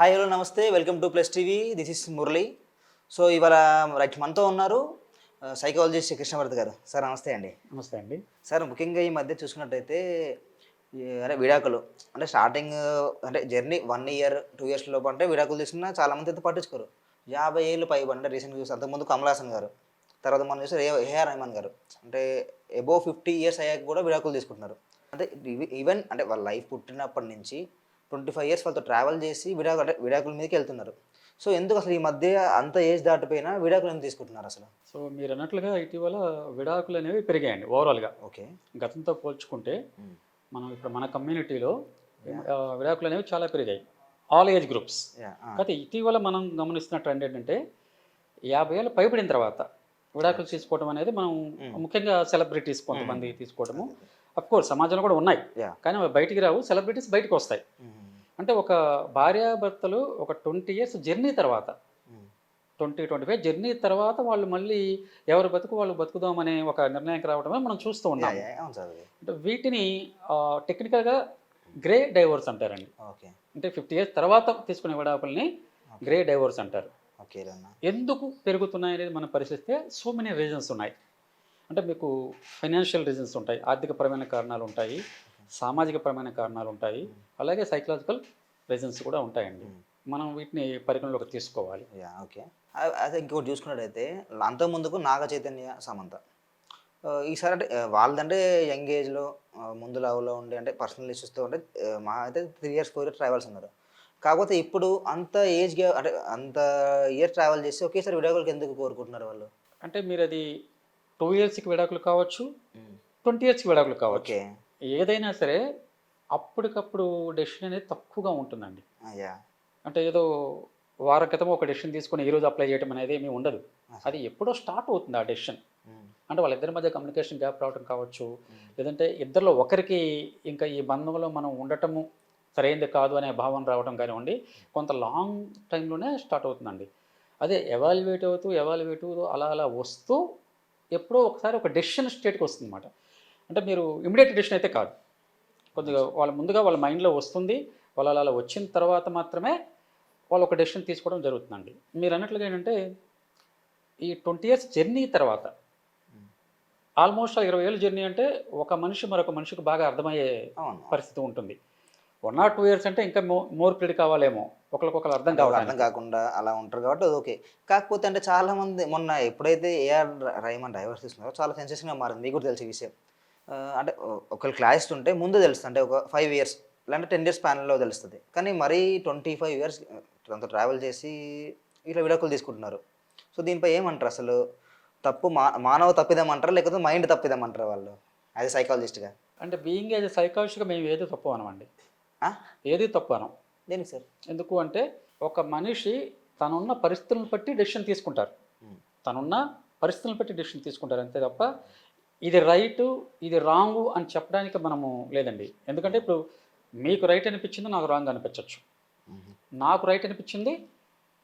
Hi hello నమస్తే. Welcome to plus TV. This is Murali. So ఇవాళ right మనతో ఉన్నారు సైకాలజిస్ట్ కృష్ణవర్ధ గారు. సార్ నమస్తే అండి. నమస్తే అండి. సార్ ముఖ్యంగా ఈ మధ్య చూసుకున్నట్టయితే అంటే విడాకులు. అంటే స్టార్టింగ్ అంటే journey one year two years లోపు అంటే విడాకులు తీసుకున్నా చాలా మంది అయితే పట్టించుకోరు. యాభై ఏళ్ళు పై అంటే రీసెంట్గా చూసి అంతకుముందు కమల్ హాసన్ గారు తర్వాత మనం చూస్తే ఏ ఏఆర్ రెహమాన్ గారు. అంటే ఎబో ఫిఫ్టీ ఇయర్స్ అయ్యాక కూడా విడాకులు తీసుకుంటున్నారు. అంటే ఈవెన్ అంటే వాళ్ళ లైఫ్ పుట్టినప్పటి నుంచి ట్వంటీ ఫైవ్ ఇయర్స్ వాళ్ళతో ట్రావెల్ చేసి విడాకులు అంటే విడాకుల మీదకి వెళ్తున్నారు. సో ఎందుకు అసలు ఈ మధ్య అంత ఏజ్ దాటిపోయినా విడాకులు ఎందుకు తీసుకుంటున్నారు అసలు? సో మీరు అన్నట్లుగా ఇటీవల విడాకులు అనేవి పెరిగాయండి ఓవరాల్గా ఓకే. గతంతో పోల్చుకుంటే మనం ఇప్పుడు మన కమ్యూనిటీలో విడాకులు అనేవి చాలా పెరిగాయి. ఆల్ ఏజ్ గ్రూప్స్ కాకపోతే ఇటీవల మనం గమనిస్తున్న ట్రెండ్ ఏంటంటే యాభై ఏళ్ళు పైబడిన తర్వాత విడాకులు తీసుకోవడం అనేది మనం ముఖ్యంగా సెలబ్రిటీస్ కొంతమంది తీసుకోవడము అఫ్ కోర్స్ సమాజంలో కూడా ఉన్నాయి. కానీ బయటికి రావు సెలబ్రిటీస్ బయటకు వస్తాయి. అంటే ఒక భార్యాభర్తలు ఒక ట్వంటీ ఇయర్స్ జర్నీ తర్వాత. ట్వంటీ ట్వంటీ ఫైవ్ జర్నీ తర్వాత వాళ్ళు మళ్ళీ ఎవరు బతుకు వాళ్ళు బతుకుదామనే ఒక నిర్ణయానికి రావడమే మనం చూస్తూ ఉన్నాం అంటే వీటిని టెక్నికల్గా గ్రే డైవోర్స్ అంటారండి. ఓకే. అంటే ఫిఫ్టీ ఇయర్స్ తర్వాత తీసుకునే విడాకుల్ని గ్రే డైవోర్స్ అంటారు. ఎందుకు పెరుగుతున్నాయి అనేది మనం పరిశీలిస్తే సో మెనీ రీజన్స్ ఉన్నాయి. అంటే మీకు ఫైనాన్షియల్ రీజన్స్ ఉంటాయి ఆర్థికపరమైన కారణాలు ఉంటాయి సామాజికపరమైన కారణాలు ఉంటాయి అలాగే సైకలాజికల్ రీజన్స్ కూడా ఉంటాయండి. మనం వీటిని పరిగణలోకి తీసుకోవాలి. Yeah okay. అ- అదే ఇంకొకటి చూసుకున్నట్టయితే అంత ముందుకు నాగ చైతన్య సమంత. ఈసారి అంటే వాళ్ళదంటే యంగ్ ఏజ్లో ముందు లవ్లో ఉండి అంటే పర్సనల్ ఇష్యూస్తో ఉంటే మా అయితే three years four years travels ఉన్నారు కాకపోతే ఇప్పుడు అంత ఏజ్ అంటే అంత ఇయర్ ట్రావెల్ చేసి ఒకేసారి విడాకులకి ఎందుకు కోరుకుంటున్నారు వాళ్ళు? అంటే మీరు అది టూ ఇయర్స్కి విడాకులు కావచ్చు ట్వంటీ ఇయర్స్కి విడాకులు కావచ్చు. ఓకే. ఏదైనా సరే అప్పటికప్పుడు డెసిషన్ అనేది తక్కువగా ఉంటుందండి. అంటే ఏదో వారం క్రితం ఒక డెసిషన్ తీసుకొని ఈరోజు అప్లై చేయడం అనేది ఏమీ ఉండదు. అది ఎప్పుడో స్టార్ట్ అవుతుంది ఆ డెసిషన్. అంటే వాళ్ళిద్దరి మధ్య కమ్యూనికేషన్ గ్యాప్ రావడం కావచ్చు లేదంటే ఇద్దరిలో ఒకరికి ఇంకా ఈ బంధంలో మనం ఉండటము సరైనది కాదు అనే భావన రావడం కానివ్వండి కొంత లాంగ్ టైంలోనే స్టార్ట్ అవుతుందండి. అదే ఎవాల్యుయేట్ అవుతూ ఎవాల్యుయేట్ అవుతూ అలా అలా వస్తూ ఎప్పుడో ఒకసారి ఒక డెసిషన్ స్టేట్కి వస్తుంది అనమాట అంటే మీరు ఇమీడియట్ డెసిషన్ అయితే కాదు. కొద్దిగా వాళ్ళ ముందుగా వాళ్ళ మైండ్లో వస్తుంది వాళ్ళు అలా వచ్చిన తర్వాత మాత్రమే వాళ్ళు ఒక డెసిషన్ తీసుకోవడం జరుగుతుందండి. మీరు అన్నట్లుగా ఏంటంటే ఈ ట్వంటీ ఇయర్స్ జర్నీ తర్వాత ఆల్మోస్ట్ ఇరవై ఏళ్ళ జర్నీ అంటే ఒక మనిషి మరొక మనిషికి బాగా అర్థమయ్యే పరిస్థితి ఉంటుంది. వన్ ఆర్ టూ ఇయర్స్ అంటే ఇంకా మో మోర్ పీరియడ్ కావాలేమో. ఒకరికొకరు అర్థం కావాలి అర్థం కాకుండా అలా ఉంటారు కాబట్టి అది ఓకే. కాకపోతే అంటే చాలా మంది మొన్న ఎప్పుడైతే ఏఆర్ రైమన్ డైవర్స్ తీసుకున్నారో చాలా సెన్సేషన్గా మారింది. మీకు కూడా తెలిసే విషయం. అంటే ఒకళ్ళు క్లాస్ ఉంటే ముందు తెలుస్తుంది. అంటే ఒక ఫైవ్ ఇయర్స్ లేదంటే టెన్ ఇయర్స్ ప్యానల్లో తెలుస్తుంది. కానీ మరీ ట్వంటీ ఫైవ్ ఇయర్స్ అంత ట్రావెల్ చేసి ఇట్లా విడాకులు తీసుకుంటున్నారు. సో దీనిపై ఏమంటారు అసలు? తప్పు మా మానవ తప్పిదమంటారా? లేకపోతే మైండ్ తప్పిదమంటారా వాళ్ళు? యాజ్ సైకాలజిస్ట్గా? అంటే బీయింగ్ ఏజ్ సైకాలజిస్ట్గా మేము ఏది తప్పు అనమండి. ఏది తప్పు అనం. దేనికి సార్? ఎందుకు అంటే ఒక మనిషి తనున్న పరిస్థితులను బట్టి డెసిషన్ తీసుకుంటారు. తనున్న పరిస్థితులను బట్టి డెసిషన్ తీసుకుంటారు అంతే తప్ప ఇది రైటు ఇది రాంగు అని చెప్పడానికి మనము లేదండి. ఎందుకంటే ఇప్పుడు మీకు రైట్ అనిపించింది నాకు రాంగ్ అనిపించవచ్చు నాకు రైట్ అనిపించింది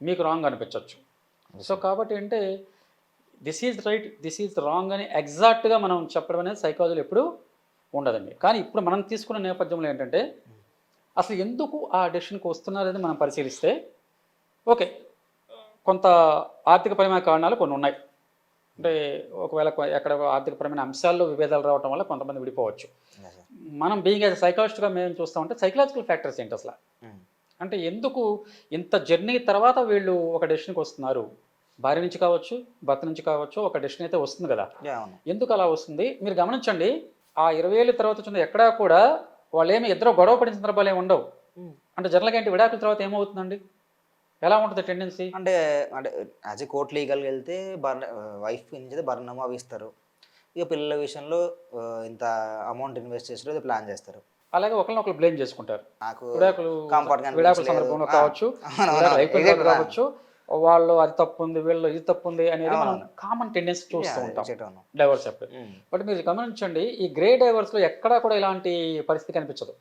మీకు రాంగ్ అనిపించవచ్చు సో కాబట్టి అంటే this is right this is wrong అని ఎగ్జాక్ట్గా మనం చెప్పడం అనేది సైకాలజీలో ఎప్పుడు ఉండదండి. కానీ ఇప్పుడు మనం తీసుకున్న నేపథ్యంలో ఏంటంటే అసలు ఎందుకు ఆ డెసిషన్కి వస్తున్నారని మనం పరిశీలిస్తే ఓకే కొంత ఆర్థికపరమైన కారణాలు కొన్ని ఉన్నాయి. అంటే ఒకవేళ ఎక్కడ ఆర్థికపరమైన అంశాల్లో విభేదాలు రావడం వల్ల కొంతమంది విడిపోవచ్చు. మనం బీయింగ్ యాజ్ సైకాలజిస్ట్గా మేము చూస్తామంటే సైకలాజికల్ ఫ్యాక్టర్స్ ఏంటి అసలు? అంటే ఎందుకు ఇంత జర్నీ తర్వాత వీళ్ళు ఒక డెసిషన్కి వస్తున్నారు? భార్య నుంచి కావచ్చు భర్త నుంచి కావచ్చు ఒక డెసిషన్ అయితే వస్తుంది కదా? ఎందుకు అలా వస్తుంది? మీరు గమనించండి ఆ ఇరవై ఏళ్ళ తర్వాత వచ్చిన ఎక్కడా కూడా వాళ్ళు ఏమి ఇద్దరు గొడవ పడిన సందర్భాలు ఏమి ఉండవు. అంటే జనరల్గా ఏంటి విడాకుల తర్వాత ఏమవుతుందండి? ఎలా ఉంటుంది టెండెన్సీ అంటే అంటే యాజ్ ఏ కోర్ట్ లీగల్గా వెళ్తే బర్ వైఫ్ నుంచి బర్ణం అవి ఇస్తారు. ఇక పిల్లల విషయంలో ఇంత అమౌంట్ ఇన్వెస్ట్ ఇది ప్లాన్ చేస్తారు. అలాగే ఒకరిని ఒకరు బ్లేమ్ చేసుకుంటారు. నాకు విడాకులు. సందర్భంలో కావచ్చు కావచ్చు వాళ్ళు అది తప్పు ఉంది వీళ్ళు ఇది తప్పు ఉంది అనేది మనం. కామన్ టెండెన్సీ చూస్తూ ఉంటాం. డైవర్స్ చెప్పి బట్ మీరు గమనించండి ఈ గ్రే డైవర్స్లో ఎక్కడా కూడా ఇలాంటి పరిస్థితి కనిపించదు.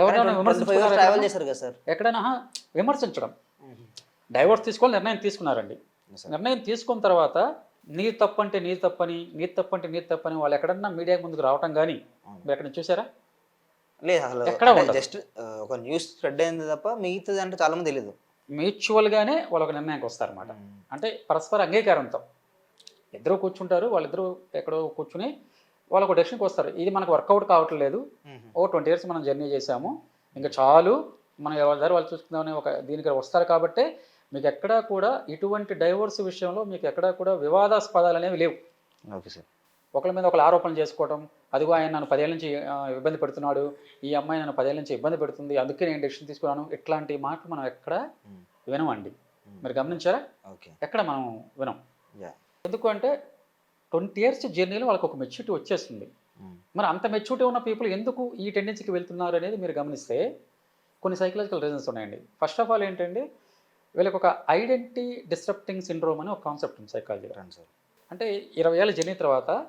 ఎవరైనా ట్రావెల్? చేశారు కదా సార్. ఎక్కడైనా విమర్శించడం. డైవర్స్ తీసుకోవాలి నిర్ణయం తీసుకున్నారండి. నిర్ణయం తీసుకున్న తర్వాత నీ తప్పు అంటే నీ తప్పని నీ తప్పు అంటే నీ తప్పని వాళ్ళు ఎక్కడన్నా మీడియా ముందుకు రావటం కానీ మీరు ఎక్కడ చూసారా? లేదు అసలు ఎక్కడ. జస్ట్ ఒక న్యూస్ స్ప్రెడ్ అయింది తప్ప మిగతాది అంటే చాలా మంది తెలియదు మ్యూచువల్గానే వాళ్ళు ఒక నిర్ణయానికి వస్తారన్నమాట. అంటే పరస్పర అంగీకారంతో. ఇద్దరు కూర్చుంటారు వాళ్ళిద్దరూ ఎక్కడో కూర్చుని వాళ్ళు ఒక డెసిషన్కి వస్తారు. ఇది మనకు వర్కౌట్ కావట్లేదు. ఓ ట్వంటీ ఇయర్స్ మనం జర్నీ చేసాము ఇంకా చాలు మనం ఎవరి దారి వాళ్ళు చూసుకుందామని ఒక దీనికి వస్తారు కాబట్టి మీకు ఎక్కడా కూడా ఇటువంటి డైవర్స్ విషయంలో మీకు ఎక్కడా కూడా వివాదాస్పదాలు అనేవి లేవు. Okay sir. ఒకరి మీద ఒకరు ఆరోపణలు చేసుకోవడం అదిగో ఆయన నన్ను పదేళ్ళ నుంచి ఇబ్బంది పెడుతున్నాడు ఈ అమ్మాయి నన్ను పదేళ్ళ నుంచి ఇబ్బంది పెడుతుంది అందుకే నేను డెసిషన్ తీసుకున్నాను. ఇట్లాంటి మాటలు మనం ఎక్కడ వినమండి. మీరు గమనించారా? ఓకే. ఎక్కడ మనం వినం? ఎందుకు అంటే ట్వంటీ ఇయర్స్ జర్నీలో వాళ్ళకి ఒక మెచ్యూరిటీ వచ్చేస్తుంది. మరి అంత మెచ్యూరిటీ ఉన్న పీపుల్ ఎందుకు ఈ టెండెన్సీకి వెళ్తున్నారు అనేది మీరు గమనిస్తే కొన్ని సైకలాజికల్ రీజన్స్ ఉన్నాయండి. ఫస్ట్ ఆఫ్ ఆల్ ఏంటంటే వీళ్ళకి ఒక ఐడెంటిటీ డిస్టర్ప్టింగ్ సిండ్రోమ్ అని ఒక కాన్సెప్ట్ ఉంది సైకాలజీలో రండి సార్. అంటే ఇరవై ఏళ్ళ జర్నీ తర్వాత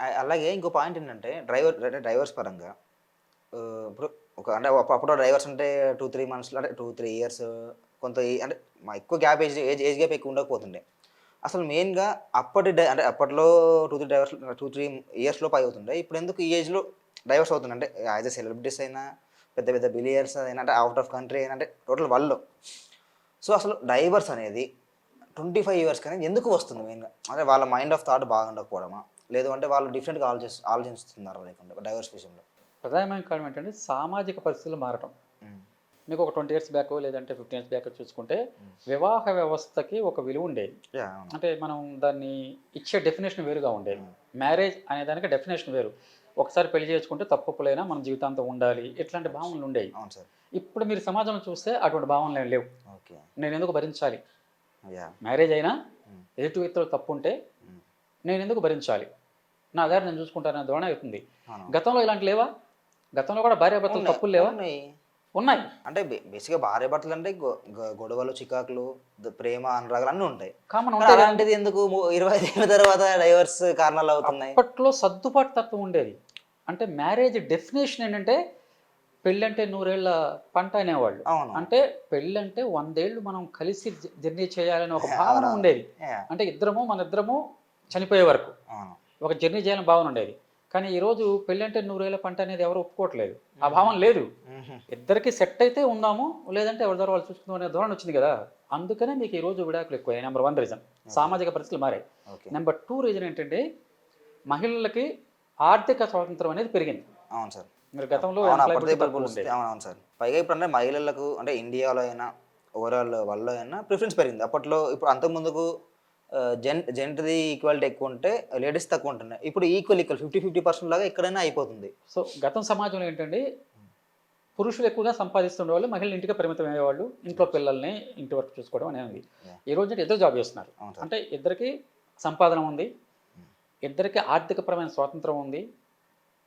అలాగే ఇంకో పాయింట్ ఏంటంటే డ్రైవర్ అంటే డ్రైవర్స్ పరంగా ఇప్పుడు ఒక అంటే అప్పు- అప్పుడు డ్రైవర్స్ అంటే టూ త్రీ మంత్స్లో అంటే టూ త్రీ ఇయర్స్ కొంత అంటే మా ఎక్కువ gap age age age gap ఎక్కువ ఉండకపోతుండే. అసలు మెయిన్గా అప్పటి డై అంటే అప్పట్లో two three divorces two three ఇయర్స్లో పై అవుతుండే ఇప్పుడు ఎందుకు ఈ ఏజ్లో డ్రైవర్స్ అవుతుంది అంటే యాజ్ ఎ సెలబ్రిటీస్ అయినా పెద్ద పెద్ద బిలియర్స్ అయినా అంటే అవుట్ ఆఫ్ కంట్రీ అయినా అంటే టోటల్ వరల్డ్ సో అసలు డైవర్స్ అనేది ట్వంటీ ఫైవ్ ఇయర్స్ కానీ ఎందుకు వస్తుంది మెయిన్గా? అంటే వాళ్ళ మైండ్ ఆఫ్ థాట్ బాగుండకపోవడమా లేదు అంటే వాళ్ళు డిఫరెంట్గా ఆలోచి ఆలోచిస్తున్నారు లేకుంటే డైవర్స్ విషయంలో? ప్రధానమైన కారణం ఏంటంటే సామాజిక పరిస్థితులు మారటం. మీకు ఒక ట్వంటీ ఇయర్స్ బ్యాక్ లేదంటే ఫిఫ్టీన్ ఇయర్స్ బ్యాక్ చూసుకుంటే వివాహ వ్యవస్థకి ఒక విలువ ఉండేది. అంటే మనం దాన్ని ఇచ్చే డెఫినేషన్ వేరుగా ఉండేది. మ్యారేజ్ అనే దానికి డెఫినేషన్ వేరు. ఒకసారి పెళ్ళి చేసుకుంటే తప్పులైనా మన జీవితాంతం ఉండాలి. ఇట్లాంటి భావనలు ఉండేవి. ఇప్పుడు మీరు సమాజంలో చూస్తే అటువంటి భావనలు లేవు. ఓకే. నేను ఎందుకు భరించాలి? మ్యారేజ్ అయినా. ఎదుటి వ్యక్తులు తప్పు ఉంటే. నేను ఎందుకు భరించాలి? నా దారి నేను చూసుకుంటాననే ధోరణి అవుతుంది గతంలో ఇలాంటి లేవా? గతంలో కూడా భార్యాభర్తలు తప్పులు లేవా? ఉన్నాయి. అంటే బేసిక్గా భార్య భర్తలు అంటే గొడవలు చికాకులు ప్రేమ అనురాగాలు అన్నీ ఉంటాయి. కామన్. అలాంటిది ఎందుకు ఇరవై ఐదు తర్వాత డైవర్స్ కారణాలు అవుతున్నాయి? అప్పట్లో సర్దుబాటు తత్వం ఉండేది. అంటే మ్యారేజ్ డెఫినేషన్ ఏంటంటే పెళ్ళంటే నూరేళ్ళ పంట అనేవాళ్ళు. అవును. అంటే పెళ్ళంటే వందేళ్ళు మనం కలిసి జర్నీ చేయాలని ఒక భావన. ఉండేది. అంటే ఇద్దరము మన ఇద్దరము చనిపోయే వరకు ఒక జర్నీ చేయాలని భావన ఉండేది. కానీ ఈరోజు పెళ్ళంటే నూరేళ్ళ పంట అనేది ఎవరు ఒప్పుకోవట్లేదు. ఆ భావన లేదు. ఇద్దరికి సెట్ అయితే ఉందాము లేదంటే ఎవరి ద్వారా వాళ్ళు చూసుకుందాం అనే ధోరణి వచ్చింది కదా. అందుకనే మీకు ఈ రోజు విడాకులు ఎక్కువ నెంబర్ వన్ రీజన్ సామాజిక పరిస్థితులు మారాయి. నెంబర్ టూ రీజన్ ఏంటంటే మహిళలకి ఆర్థిక స్వాతంత్రం అనేది పెరిగింది. అవును సార్. మీరు గతంలో అవును సార్. పైగా ఇప్పుడు అంటే మహిళలకు అంటే ఇండియాలో అయినా ఓవరాల్ వరల్డ్లో అయినా ప్రిఫరెన్స్ పెరిగింది. అప్పట్లో ఇప్పుడు అంతకు ముందుకు జెన్ జెంటర్ది ఈక్వాలిటీ ఎక్కువ ఉంటే లేడీస్ తక్కువ ఉంటున్నాయి ఇప్పుడు equal equal fifty fifty percent లాగా ఎక్కడైనా అయిపోతుంది. సో గతం సమాజంలో ఏంటంటే పురుషులు ఎక్కువగా సంపాదిస్తుండే వాళ్ళు మహిళలు ఇంటికి పరిమితం అయ్యేవాళ్ళు ఇంట్లో పిల్లల్ని ఇంటి వరకు చూసుకోవడం అనేది. ఈ రోజు ఇద్దరు జాబ్ చేస్తున్నారు. అంటే ఇద్దరికి సంపాదన ఉంది ఇద్దరికి ఆర్థికపరమైన స్వాతంత్రం ఉంది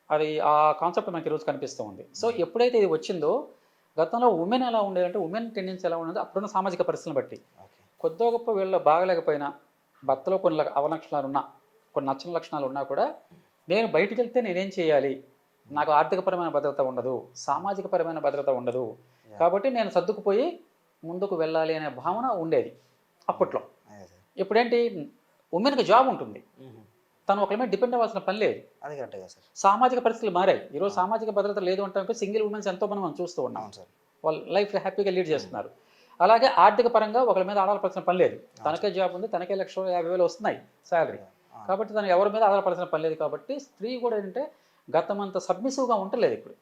అది ఆ కాన్సెప్ట్ మనకి ఈరోజు కనిపిస్తూ ఉంది. సో ఎప్పుడైతే ఇది వచ్చిందో గతంలో ఉమెన్ ఎలా ఉండేదంటే ఉమెన్ టెండెన్సీ ఎలా ఉండేది అప్పుడున్న సామాజిక పరిస్థితులను బట్టి. కొద్దో గొప్ప వీళ్ళ బాగలేకపోయినా భర్తలో కొన్ని లక్ష- అవలక్షణాలు ఉన్నా కొన్ని నచ్చని లక్షణాలు ఉన్నా కూడా నేను బయటికి వెళ్తే నేనేం చేయాలి? నాకు ఆర్థికపరమైన భద్రత ఉండదు సామాజిక పరమైన భద్రత ఉండదు. కాబట్టి నేను సర్దుకుపోయి ముందుకు వెళ్ళాలి అనే భావన ఉండేది అప్పట్లో. ఇప్పుడేంటి? ఉమెన్కి జాబ్ ఉంటుంది. మ్మ్. తను ఒకరి మీద డిపెండ్ అవ్వాల్సిన పని లేదు. అది కరెక్ట్గా సార్ సామాజిక పరిస్థితులు మారాయి. ఈరోజు సామాజిక భద్రత లేదు అంటే సింగిల్ ఉమెన్స్ ఎంతో మనం చూస్తూ ఉన్నాం. సార్ వాళ్ళు లైఫ్ హ్యాపీగా లీడ్ చేస్తున్నారు. అలాగే ఆర్థిక పరంగా ఒకరి మీద ఆధారపడాల్సిన పని లేదు. తనకే జాబ్ ఉంది తనకే లక్ష యాభై వేలు వస్తున్నాయి శాలరీ. కాబట్టి తను ఎవరి మీద ఆధారపడాల్సిన పని లేదు కాబట్టి స్త్రీ కూడా ఏంటంటే గతం అంత సబ్మిసివ్గా ఉండలేదు ఇప్పుడు.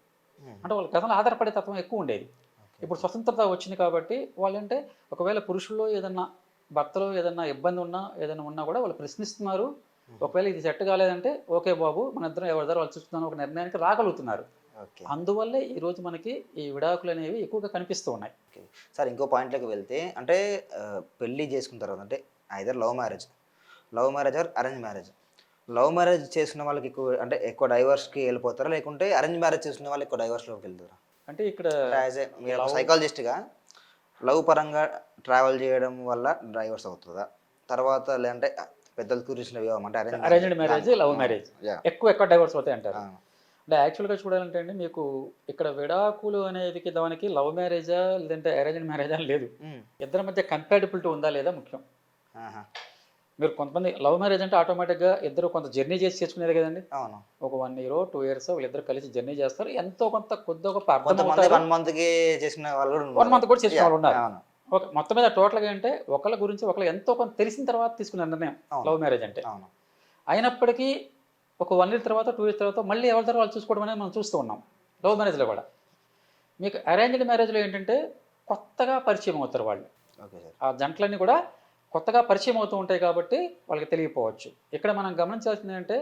అంటే వాళ్ళ గతంలో ఆధారపడే తత్వం ఎక్కువ ఉండేది. ఇప్పుడు స్వతంత్రత వచ్చింది కాబట్టి వాళ్ళంటే ఒకవేళ పురుషుల్లో ఏదన్నా భర్తలో ఏదన్నా ఇబ్బంది ఉన్నా ఏదైనా ఉన్నా కూడా వాళ్ళు ప్రశ్నిస్తున్నారు. ఒకవేళ ఇది సెట్ కాలేదంటే ఓకే బాబు మన ఇద్దరం ఎవరి దగ్గర వాళ్ళు చూస్తున్నాను ఒక నిర్ణయానికి రాగలుగుతున్నారు. అందువల్లే ఈ రోజు మనకి ఈ విడాకులు అనేవి ఎక్కువగా కనిపిస్తూ ఉన్నాయి. సార్ ఇంకో పాయింట్లోకి వెళ్తే అంటే ఆ, పెళ్ళి చేసుకున్న తర్వాత అంటే either love marriage love marriage or arrange marriage love marriage చేసుకున్న వాళ్ళకి ఎక్కువ అంటే ఎక్కువ డైవర్స్కి వెళ్ళిపోతారా? లేకుంటే అరేంజ్ మ్యారేజ్ చేసుకున్న వాళ్ళు ఎక్కువ డైవర్స్లోకి వెళ్తారా? అంటే ఇక్కడ యాజ్ ఏ సైకాలజిస్ట్గా లవ్ పరంగా ట్రావెల్ చేయడం వల్ల డైవర్స్ అవుతుందా? తర్వాత లేదంటే పెద్దలు కూర్చున్న వివాహం అంటే అరేంజ్డ్ మ్యారేజ్ లవ్ మ్యారేజ్ ఎక్కువ ఎక్కువ డైవర్స్ అవుతాయి అంటారు అంటే యాక్చువల్గా చూడాలంటే అండి మీకు ఇక్కడ విడాకులు అనేది దానికి లవ్ మ్యారేజా లేదంటే అరేంజ్డ్ మ్యారేజా అని లేదు. ఇద్దరి మధ్య కంపాటబిలిటీ ఉందా లేదా ముఖ్యం. మీరు కొంతమంది లవ్ మ్యారేజ్ అంటే ఆటోమేటిక్గా ఇద్దరు కొంత జర్నీ చేసి చేసుకునేది కదండి. అవును. ఒక వన్ ఇయర్ టూ ఇయర్స్ వీళ్ళిద్దరు కలిసి జర్నీ చేస్తారు. ఎంతో కొంత కొద్ది ఒక వన్ మంత్ చేసిన వాళ్ళు వన్ మంత్ కూడా చేసిన వాళ్ళు ఉన్నారు. ఓకే మొత్తం మీద టోటల్గా అంటే ఒకళ్ళ గురించి ఒకళ్ళు ఎంతో కొంత తెలిసిన తర్వాత తీసుకున్న నిర్ణయం. లవ్ మ్యారేజ్ అంటే. అవును. అయినప్పటికీ ఒక వన్ ఇయర్ తర్వాత టూ ఇయర్స్ తర్వాత మళ్ళీ ఎవరి తర్వాత వాళ్ళు చూసుకోవడం అనేది మనం చూస్తూ ఉన్నాం. లవ్ మ్యారేజ్లో కూడా. మీకు అరేంజ్డ్ మ్యారేజ్లో ఏంటంటే కొత్తగా పరిచయం అవుతారు వాళ్ళు. ఆ జంటలన్నీ కూడా కొత్తగా పరిచయం అవుతూ ఉంటాయి కాబట్టి వాళ్ళకి తెలియకపోవచ్చు. ఇక్కడ మనం గమనించాల్సింది ఏంటంటే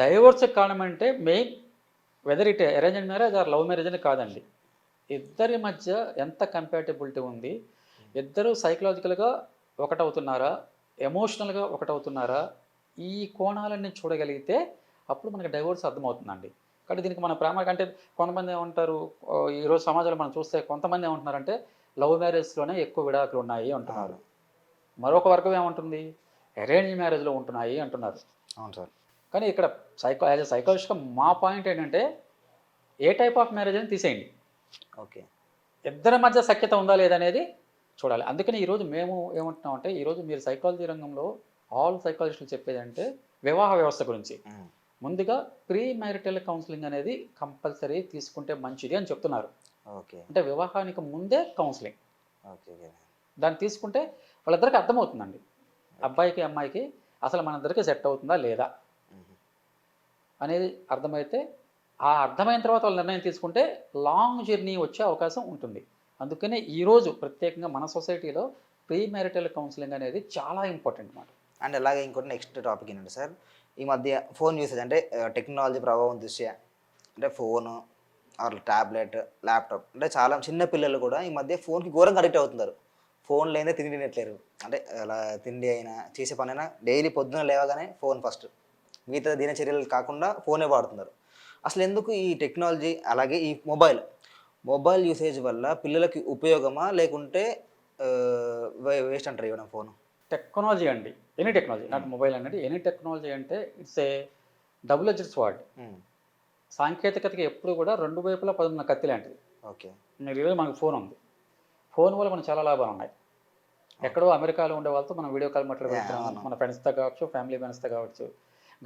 డైవోర్స్ కారణం అంటే main whether it arranged marriage or love marriage అని కాదండి. ఇద్దరి మధ్య ఎంత కంపాటబిలిటీ ఉంది? ఇద్దరు సైకలాజికల్గా ఒకటవుతున్నారా? ఎమోషనల్గా ఒకటవుతున్నారా? ఈ కోణాలన్నీ చూడగలిగితే అప్పుడు మనకి డైవోర్స్ అర్థమవుతుందండి. కాబట్టి దీనికి మన ప్రేమ అంటే కొంతమంది ఏమంటారు ఈరోజు సమాజంలో మనం చూస్తే కొంతమంది ఏమంటున్నారంటే లవ్ మ్యారేజ్లోనే ఎక్కువ విడాకులు ఉన్నాయి అంటున్నారు. మరొక వర్గం ఏమంటుంది అరేంజ్ మ్యారేజ్లో ఉంటున్నాయి అంటున్నారు. అవును సార్. కానీ ఇక్కడ సైకో యాజ్ సైకాలజిస్ట్గా మా పాయింట్ ఏంటంటే ఏ టైప్ ఆఫ్ మ్యారేజ్ అని తీసేయండి. ఓకే. ఇద్దరి మధ్య సఖ్యత ఉందా లేదా అనేది చూడాలి. అందుకని ఈరోజు మేము ఏమంటున్నామంటే ఈరోజు మీరు సైకాలజీ రంగంలో ఆల్ సైకాలజిస్టులు చెప్పేది అంటే వివాహ వ్యవస్థ గురించి. ముందుగా ప్రీ మ్యారిటల్ కౌన్సిలింగ్ అనేది కంపల్సరీ తీసుకుంటే మంచిది అని చెప్తున్నారు. ఓకే. అంటే వివాహానికి ముందే కౌన్సిలింగ్. ఓకే దాన్ని తీసుకుంటే వాళ్ళిద్దరికి అర్థమవుతుందండి. అబ్బాయికి అమ్మాయికి అసలు మనందరికీ సెట్ అవుతుందా లేదా. అనేది అర్థమైతే ఆ అర్థమైన తర్వాత వాళ్ళు నిర్ణయం తీసుకుంటే లాంగ్ జర్నీ వచ్చే అవకాశం ఉంటుంది. అందుకనే ఈరోజు ప్రత్యేకంగా మన సొసైటీలో ప్రీ మ్యారిటల్ కౌన్సిలింగ్ అనేది చాలా ఇంపార్టెంట్ మాట. అండ్ అలాగే ఇంకోటి నెక్స్ట్ టాపిక్ ఏంటంటే సార్ ఈ మధ్య ఫోన్ యూసేజ్ అంటే టెక్నాలజీ ప్రభావం దృష్ట్యా అంటే ఫోను ఆర్ ట్యాబ్లెట్ ల్యాప్టాప్ అంటే చాలా చిన్న పిల్లలు కూడా ఈ మధ్య ఫోన్కి ఘోరంగా అడిక్ట్ అవుతున్నారు. ఫోన్ లేదే తిండి తినట్లేరు. అంటే అలా తిండి అయినా చేసే పని అయినా డైలీ పొద్దున లేవగానే ఫోన్ ఫస్ట్ మిగతా దినచర్యలు కాకుండా ఫోనే వాడుతున్నారు. అసలు ఎందుకు ఈ టెక్నాలజీ అలాగే ఈ మొబైల్ మొబైల్ యూసేజ్ వల్ల పిల్లలకి ఉపయోగమా లేకుంటే వేస్ట్ అంటారు ఇవ్వడం ఫోను. టెక్నాలజీ అండి. Any technology. నాట్ మొబైల్ అనేది ఎనీ టెక్నాలజీ అంటే it's a double edged sword సాంకేతికతకి ఎప్పుడు కూడా రెండు వైపులా పదున్న కత్తి లాంటిది. ఓకే. ఈరోజు మనకు ఫోన్ ఉంది. ఫోన్ వల్ల మనకు చాలా లాభాలు ఉన్నాయి. ఎక్కడో అమెరికాలో ఉండే వాళ్ళతో మనం వీడియో కాల్ మాట్లాడుతున్నాం. మన ఫ్రెండ్స్తో కావచ్చు ఫ్యామిలీ ఫ్రెండ్స్తో కావచ్చు.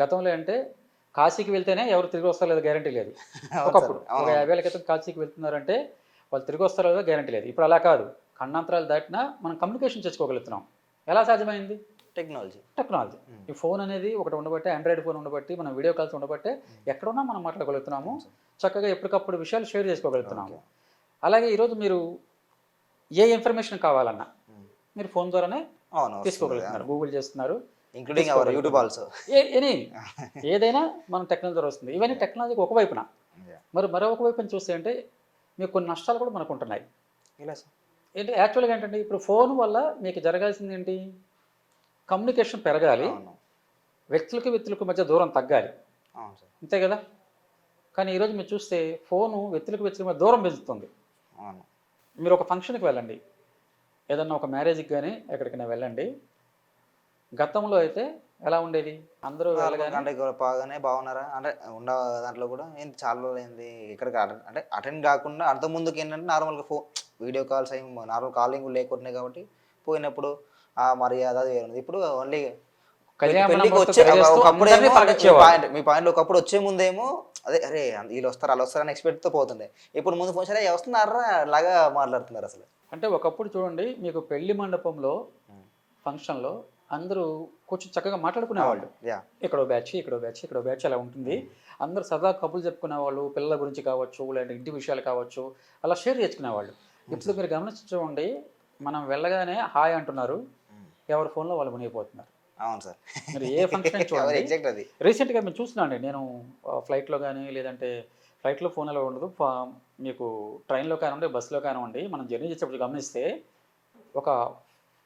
గతంలో అంటే కాశీకి వెళ్తేనే ఎవరు తిరిగి వస్తారో లేదో గ్యారంటీ లేదు. ఒకప్పుడు ఒక. యాభై ఏళ్ళ క్రితం కాశీకి వెళ్తున్నారంటే వాళ్ళు తిరిగి వస్తారో లేదో గ్యారంటీ లేదు. ఇప్పుడు అలా కాదు. ఖండాంతరాలు దాటినా మనం కమ్యూనికేషన్ చేసుకోగలుగుతున్నాం. ఎలా సాధ్యమైంది? టెక్నాలజీ. టెక్నాలజీ. ఈ ఫోన్ అనేది ఒకటి ఉండబట్టే ఆండ్రాయిడ్ ఫోన్ ఉండబట్టి మనం వీడియో కాల్స్ ఉండబట్టే ఎక్కడున్నా మనం మాట్లాడగలుగుతున్నాము. చక్కగా ఎప్పటికప్పుడు విషయాలు షేర్ చేసుకోగలుగుతున్నాము. అలాగే ఈరోజు మీరు ఏ ఇన్ఫర్మేషన్ కావాలన్నా మీరు ఫోన్ ద్వారానే తీసుకోగలుగుతున్నారు. గూగుల్ చేస్తున్నారు. Including our YouTube also a any. ఏదైనా మనం టెక్నాలజీ ద్వారా వస్తుంది. ఇవన్నీ టెక్నాలజీకి ఒకవైపున మరి మరొక వైపున చూస్తే అంటే మీకు కొన్ని నష్టాలు కూడా మనకు ఉంటున్నాయి. ఇలా సార్. ఏంటి యాక్చువల్గా ఏంటంటే ఇప్పుడు ఫోన్ వల్ల మీకు జరగాల్సింది ఏంటి? కమ్యూనికేషన్ పెరగాలి. వ్యక్తులకి వ్యక్తులకు మధ్య దూరం తగ్గాలి. అంతే కదా? కానీ ఈరోజు మీరు చూస్తే ఫోను వ్యక్తులకు వ్యక్తులకు మధ్య దూరం పెంచుతుంది మీరు ఒక ఫంక్షన్కి వెళ్ళండి. ఏదన్నా ఒక మ్యారేజ్కి కానీ ఎక్కడికైనా వెళ్ళండి. గతంలో అయితే ఎలా ఉండేది? అందరూ అంటే బాగానే బాగున్నారా? అంటే ఉన్న దాంట్లో కూడా ఏంటి చాలా రోజులు అయింది ఇక్కడికి అంటే అటెండ్ కాకుండా అంత ముందుకు ఏంటంటే నార్మల్గా ఫోన్ వీడియో కాల్స్ అయ్యి నార్మల్ కాలింగ్ లేకుంటున్నాయి కాబట్టి పోయినప్పుడు ఆ మర్యాద అది ఇప్పుడు ఓన్లీ పెళ్ళికి వచ్చే ఒకప్పుడు మీ. పాయింట్ ఒకప్పుడు వచ్చే ముందేమో అదే అరే వీళ్ళు వస్తారు అలా వస్తారని expect తో పోతుండే. ఇప్పుడు ముందు ఫోన్ సరే వస్తున్నారా? లాగా మాట్లాడుతున్నారు అసలు. అంటే ఒకప్పుడు చూడండి మీకు పెళ్ళి మండపంలో ఫంక్షన్లో అందరూ కూర్చొని చక్కగా మాట్లాడుకునేవాళ్ళు. యా ఇక్కడో బ్యాచ్ ఇక్కడో బ్యాచ్ ఇక్కడో బ్యాచ్ అలా ఉంటుంది. అందరూ సరదా కబుర్లు చెప్పుకునేవాళ్ళు పిల్లల గురించి కావచ్చు లేదంటే ఇంటి విషయాలు కావచ్చు అలా షేర్ చేసుకునేవాళ్ళు ఇప్పుడు మీరు గమనించి చూడండి మనం వెళ్ళగానే హాయ్ అంటున్నారు. ఎవరి ఫోన్లో వాళ్ళు మునిగిపోతున్నారు. అవును సార్. మీరు ఏ ఫంక్షన్ చూడండి. అది? రీసెంట్గా మేము చూస్తున్నాండి నేను ఫ్లైట్లో కానీ లేదంటే ఫ్లైట్లో ఫోన్ అలా ఉండదు మీకు ట్రైన్లో కానివ్వండి బస్సులో కానివ్వండి మనం జర్నీ చేసేటప్పుడు గమనిస్తే ఒక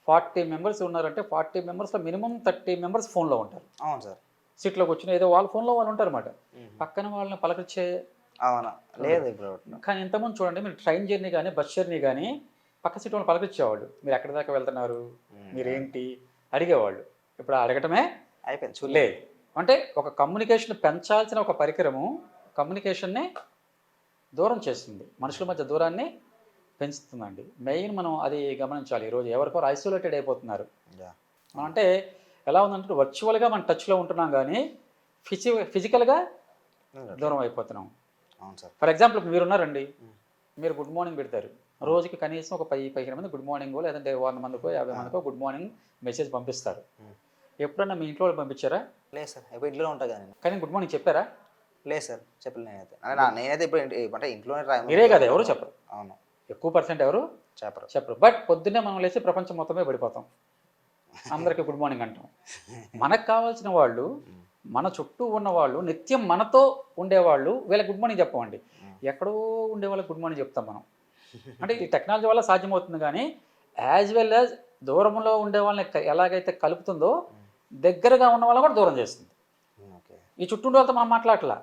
ఫార్టీ మెంబర్స్ ఉన్నారంటే ఫార్టీ మెంబర్స్లో మినిమం థర్టీ మెంబర్స్ ఫోన్లో ఉంటారు. అవును సార్. సీట్లో కూర్చుని ఏదో వాళ్ళ ఫోన్లో వాళ్ళు ఉంటారు అన్నమాట. పక్కన వాళ్ళని పలకరించే అవునా? లేదు ఇప్పుడు కానీ ఇంతకుముందు చూడండి మీరు ట్రైన్ జర్నీ కానీ బస్ జర్నీ కానీ పక్క సీట్ వాళ్ళని పలకరించేవాళ్ళు. మీరు ఎక్కడి దాకా వెళ్తున్నారు? మీరేంటి? అడిగేవాళ్ళు. ఇప్పుడు అడగటమే అయిపోయింది చూడలేదు లేదు. అంటే ఒక కమ్యూనికేషన్ పెంచాల్సిన ఒక పరికరము కమ్యూనికేషన్ని దూరం చేస్తుంది మనుషుల మధ్య దూరాన్ని పెంచుతుందండి. మెయిన్ మనం అది గమనించాలి. ఈరోజు ఎవరికొరు ఐసోలేటెడ్ అయిపోతున్నారు. అంటే ఎలా ఉందంటే వర్చువల్గా మనం టచ్లో ఉంటున్నాం కానీ ఫిజి ఫిజికల్గా దూరం అయిపోతున్నాం. అవును సార్. For example మీరున్నారండి. మీరు గుడ్ మార్నింగ్ పెడతారు. రోజుకి కనీసం ఒక పది పదిహేను మంది గుడ్ మార్నింగ్ లేదంటే వంద మందికో యాభై మందికో గుడ్ మార్నింగ్ మెసేజ్ పంపిస్తారు. ఎప్పుడన్నా మీ ఇంట్లో వాళ్ళు పంపించారా? లేదు సార్. ఎప్పుడు ఇంట్లో ఉంటా కదా నేను కానీ గుడ్ మార్నింగ్ చెప్పారా? లేదు సార్. చెప్పలేదు నేనైతే. నేనైతే ఇప్పుడు అంటే ఇంట్లోనే మీరే కదా ఎవరు చెప్పరు. అవును. ఎక్కువ పర్సెంట్ ఎవరు? చెప్పరు. చెప్పరు. బట్ పొద్దున్నే మనం లేచి ప్రపంచం మొత్తమే పడిపోతాం. అందరికీ గుడ్ మార్నింగ్ అంటాం. మనకు కావాల్సిన వాళ్ళు మన చుట్టూ ఉన్న వాళ్ళు నిత్యం మనతో ఉండేవాళ్ళు వీళ్ళకి గుడ్ మార్నింగ్ చెప్పమండి. ఎక్కడో ఉండే వాళ్ళకి గుడ్ మార్నింగ్ చెప్తాం మనం. అంటే ఈ టెక్నాలజీ వల్ల సాధ్యమవుతుంది కానీ యాజ్ వెల్ యాజ్ దూరంలో ఉండే వాళ్ళని ఎలాగైతే కలుపుతుందో దగ్గరగా ఉన్న వాళ్ళని కూడా దూరం చేస్తుంది. ఈ చుట్టూ ఉండే వాళ్ళతో మనం మాట్లాడలా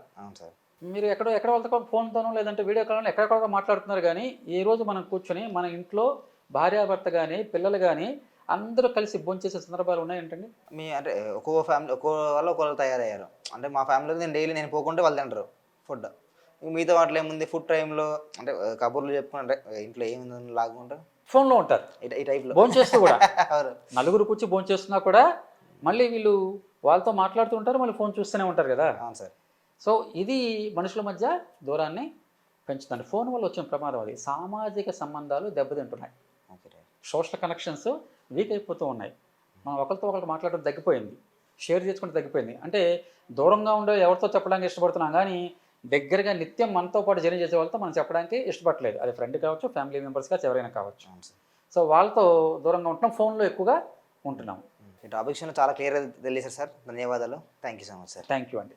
మీరు ఎక్కడో ఎక్కడ వాళ్ళతో ఫోన్తోనో లేదంటే వీడియో కాల్లో ఎక్కడెక్కడ మాట్లాడుతున్నారు కానీ ఈ రోజు మనం కూర్చొని మన ఇంట్లో భార్యాభర్త కానీ పిల్లలు కానీ అందరూ కలిసి భోంచేసే సందర్భాలు ఉన్నాయంటండి మీ అంటే ఒక్కో ఫ్యామిలీ ఒక్కో వాళ్ళు ఒక్కో తయారయ్యారు. అంటే మా ఫ్యామిలీలో నేను డైలీ నేను పోకుంటే వాళ్ళు తింటారు ఫుడ్ మిగతా వాటిలో ఏముంది? ఫుడ్ టైంలో అంటే కబుర్లు చెప్పుకుని అంటే ఇంట్లో ఏముంది లాగుకుంటా ఫోన్లో ఉంటారు. ఈ- టైప్లో భోంచేస్తూ కూడా. నలుగురు కూర్చి భోంచేస్తున్నా కూడా మళ్ళీ వీళ్ళు వాళ్ళతో మాట్లాడుతూ ఉంటారు మళ్ళీ ఫోన్ చూస్తూనే ఉంటారు కదా. అవును సార్. సో ఇది మనుషుల మధ్య దూరాన్ని పెంచుతుంది. ఫోన్ వల్ల వచ్చిన ప్రమాదం అది. సామాజిక సంబంధాలు దెబ్బతింటున్నాయి. సోషల్ కనెక్షన్స్ వీక్ అయిపోతూ ఉన్నాయి. మనం ఒకరితో ఒకరు మాట్లాడడం తగ్గిపోయింది. షేర్ చేసుకుంటే తగ్గిపోయింది. అంటే దూరంగా ఉండే ఎవరితో చెప్పడానికి ఇష్టపడుతున్నాం కానీ దగ్గరగా నిత్యం మనతో పాటు జర్నీ చేసే వాళ్ళతో మనం చెప్పడానికి ఇష్టపడలేదు అది ఫ్రెండ్ కావచ్చు ఫ్యామిలీ మెంబర్స్ కావచ్చు ఎవరైనా కావచ్చు. సో వాళ్ళతో దూరంగా ఉంటున్నాం ఫోన్లో ఎక్కువగా ఉంటున్నాం. ఈ టాపిక్ చాలా క్లియర్గా తెలియదు సార్. ధన్యవాదాలు. Thank you so much sir thank you అండి.